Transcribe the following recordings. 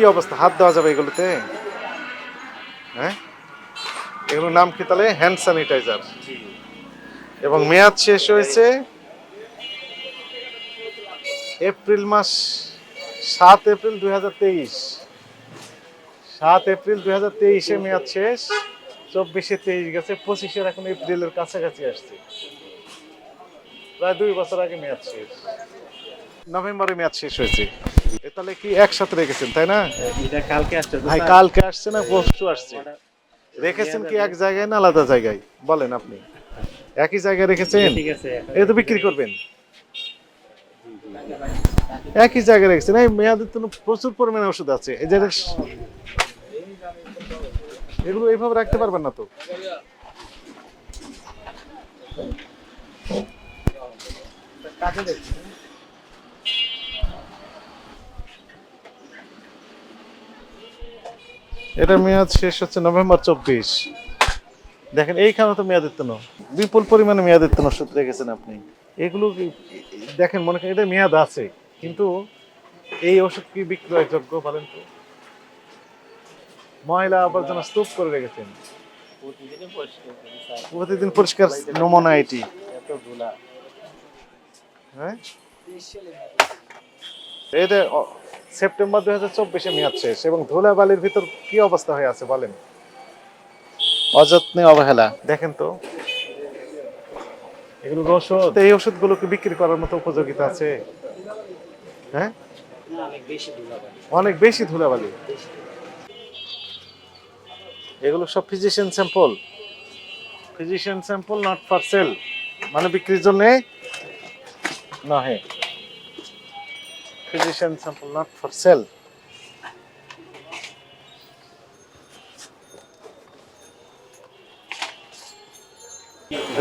কি অবস্থা? হাত দেওয়া যাবে এগুলোতে? হ্যাঁ? এগুলোর নাম কি তাহলে? Hand sanitiser. এবং মেয়াদ শেষ হয়েছে এপ্রিল মাস সাত এপ্রিল দুই হাজার তেইশ। সাত এপ্রিল দুই হাজার তেইশে মেয়াদ শেষ চব্বিশে তেইশ গেছে পঁচিশের এখন এপ্রিলের কাছাকাছি আসছে। প্রায় দুই বছর আগে মেয়াদ শেষ। নভেম্বরে মেয়াদ শেষ হয়েছে। তাহলে কি একসাথে রেখেছেন তাই না? এটা কালকে আসছে ভাই কালকে আসছে না পরশু আসছে? রেখেছেন কি এক জায়গায় না আলাদা জায়গায়? বলেন আপনি। একই জায়গায় রেখেছেন? ঠিক আছে এটা তো বিক্রি করবেন। একই জায়গায় রেখেছেন। এই মেয়াদের তো প্রচুর পরিমাণে ওষুধ আছে। এই যে এগুলো এইভাবে রাখতে পারবেন না তো? এটা মেয়াদ শেষ হচ্ছে নভেম্বর চব্বিশ। দেখেন এইখানে তো মেয়াদিত্তন বিপুল পরিমাণে মেয়াদিত্তন ওষুধ রেখেছেন আপনি। এগুলো দেখেন, মনে করেন এটা মেয়াদ আছে, কিন্তু এই ওষুধ কি বিক্রয়যোগ্য বলেন তো? ময়লা আবর্জনা স্তূপ করে রেখেছেন। প্রতিদিন পরিষ্কার নমুনা এটি। হ্যাঁ? এটা সেপ্টেম্বর দুই হাজার চব্বিশে মেয়াদ শেষ এবং ধুলাবালির ভিতর কি অবস্থা হয়ে আছে বলেন? অযত্নে অবহেলা। দেখেন তো। এগুলো ওষুধ এই ওষুধগুলো কি বিক্রি করার মতো উপযোগিতা আছে? হ্যাঁ? অনেক বেশি অনেক বেশি ধুলাবালি। এগুলো সব physician sample physician sample not for sale মানে বিক্রির জন্য নহে। Physician sample not for sale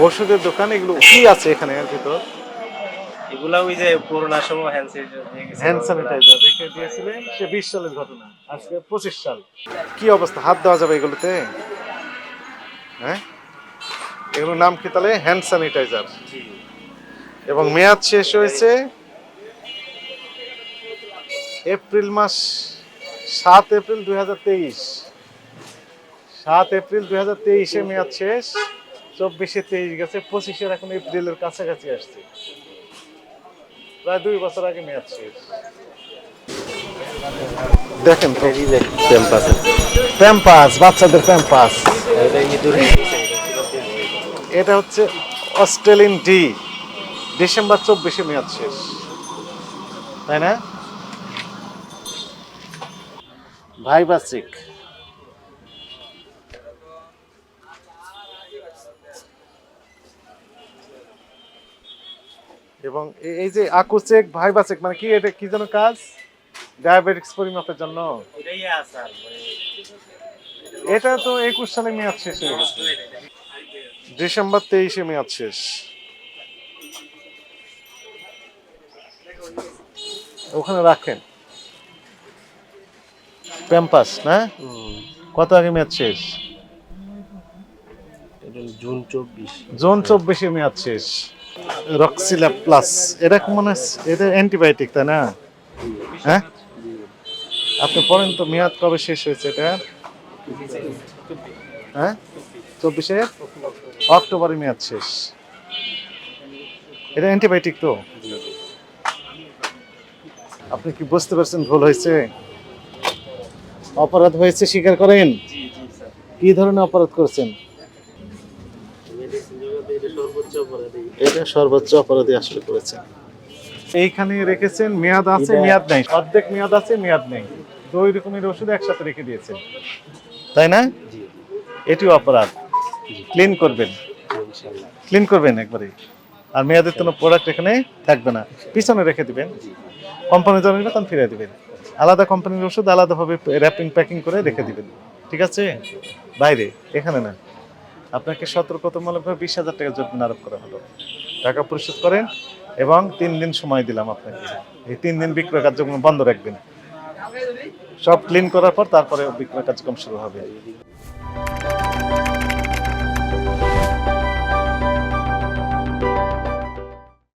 ওষুধের দোকান এগুলো কি আছে এখানে এর ভিতর? এগুলা ওই যে করোনার সময় হ্যান্ড স্যানিটাইজার হ্যান্ড স্যানিটাইজার রেখে দিয়েছিলেন সে বিশ সালের ঘটনা আজকে পঁচিশ সাল। কি অবস্থা হাত দেওয়া যাবে এগুলোতে? হ্যাঁ? এগুলোর নাম কি তাহলে? হ্যান্ড স্যানিটাইজার এবং মেয়াদ শেষ হয়েছে এপ্রিল মাস সাত এপ্রিল দুই হাজার তেইশ। সাত এপ্রিল দুই হাজার তেইশে মেয়াদ শেষ চব্বিশে তেইশ গেছে পঁচিশের এখন এপ্রিলের কাছাকাছি আসছে। প্রায় দুই বছর আগে মেয়াদ শেষ। দেখেন প্যাম্পাস। বাচ্চাদের প্যাম্পাস। এটা হচ্ছে অস্ট্রেলিয়ান ডি ডিসেম্বর চব্বিশে মেয়াদ শেষ। তাই না? ভাই বাসিক। এবং এই যে আকুচেক ভাই বাসেক মানে কি এটা কি যেন কাজ? ডায়াবেটিক্স পরিমাপের জন্য। এটা তো একুশ সালে মেয়াদ শেষ হয়ে গেছে। ডিসেম্বর তেইশে মেয়াদ শেষ। ওখানে রাখেন। প্যাম্পাস না? কত আগে মেয়াদ শেষ? জুন চব্বিশ। জোন চব্বিশে মেয়াদ শেষ। রক্সিলা প্লাস। এটা মনে এটা অ্যান্টিবায়োটিক তাই না? হ্যাঁ? আপনি পড়েন তো মেয়াদ কবে শেষ হয়েছে এটা? হ্যাঁ? চব্বিশে? অক্টোবরে মেয়াদ শেষ। এটা অ্যান্টিবায়োটিক তো? আপনি কি বুঝতে পারছেন ভুল হয়েছে? অপরাধ হয়েছে স্বীকার করেন? কি ধরনের অপরাধ করেছেন? এটা সর্বোচ্চ অপরাধী। আসলে করেছেন। এইখানে রেখেছেন মেয়াদ আছে মেয়াদ নাই। অর্ধেক মেয়াদ আছে মেয়াদ নেই। দুই রকমের ওষুধ একসাথে রেখে দিয়েছেন। তাই না? এটিও অপরাধ। ক্লিন করবেন। ক্লিন করবেন একবারে। আর মেয়াদের কোনো প্রোডাক্ট এখানে থাকবে না। পিছনে রেখে দিবেন। কোম্পানি জানেন তখন ফিরে দিবেন। আলাদা কোম্পানির ওষুধ, আলাদাভাবে র্যাপিং প্যাকিং করে রেখে দিবেন। ঠিক আছে? বাইরে, এখানে না। আপনাকে সতর্কতামূলকভাবে বিশ হাজার টাকা জরিমানা আরোপ করা হলো। টাকা পরিশোধ করেন এবং তিন দিন সময় দিলাম আপনাকে। এই তিন দিন বিক্রয় কার্যক্রম বন্ধ রাখবেন। সব ক্লিন করার পর তারপরে বিক্রয় কার্যক্রম শুরু হবে।